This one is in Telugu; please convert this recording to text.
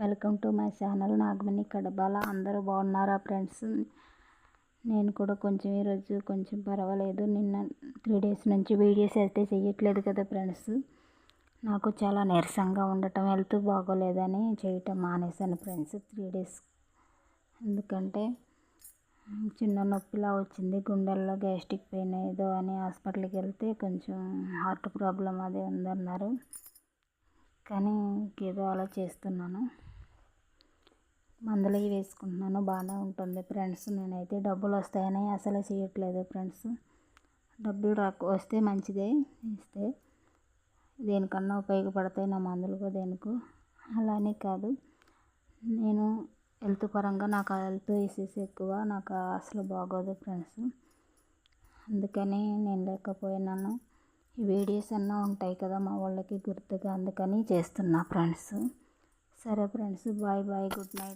Welcome to my channel Nagamani Kadabala. అందరూ బాగున్నారా ఫ్రెండ్స్? నేను కూడా కొంచెం ఈరోజు కొంచెం పర్వాలేదు. నిన్న త్రీ డేస్ నుంచి వీడియోస్ అయితే చేయట్లేదు కదా ఫ్రెండ్స్. నాకు చాలా నీరసంగా ఉండటం హెల్త్ బాగోలేదని చేయటం మానేశాను ఫ్రెండ్స్ త్రీ డేస్. ఎందుకంటే చిన్న నొప్పిలా వచ్చింది గుండెల్లో గ్యాస్ట్రిక్ పెయిన్ ఏదో అని హాస్పిటల్కి వెళ్తే కొంచెం హార్ట్ ప్రాబ్లం అదే ఉందన్నారు. కానీ ఏదో అలా చేస్తున్నాను. అందులో వేసుకుంటున్నాను బాగానే ఉంటుంది. ఫ్రెండ్స్ నేనైతే డబ్బులు వస్తాయని అసలు చేయట్లేదు ఫ్రెండ్స్. డబ్బులు రాక వస్తే మంచిదే ఇస్తే. దేనికన్నా ఉపయోగపడతాయి నా మందులకు దేనికో. అలానే కాదు నేను హెల్త్ పరంగా నాకు హెల్త్ ఇష్యూస్ ఎక్కువ నాకు అసలు బాగోదు ఫ్రెండ్స్. అందుకని నేను లేకపోయినాను. ఈ వీడియోస్ అన్నా ఉంటాయి కదా మా వాళ్ళకి గుర్తుగా అందుకని చేస్తున్నా ఫ్రెండ్స్. సరే friends bye bye good night.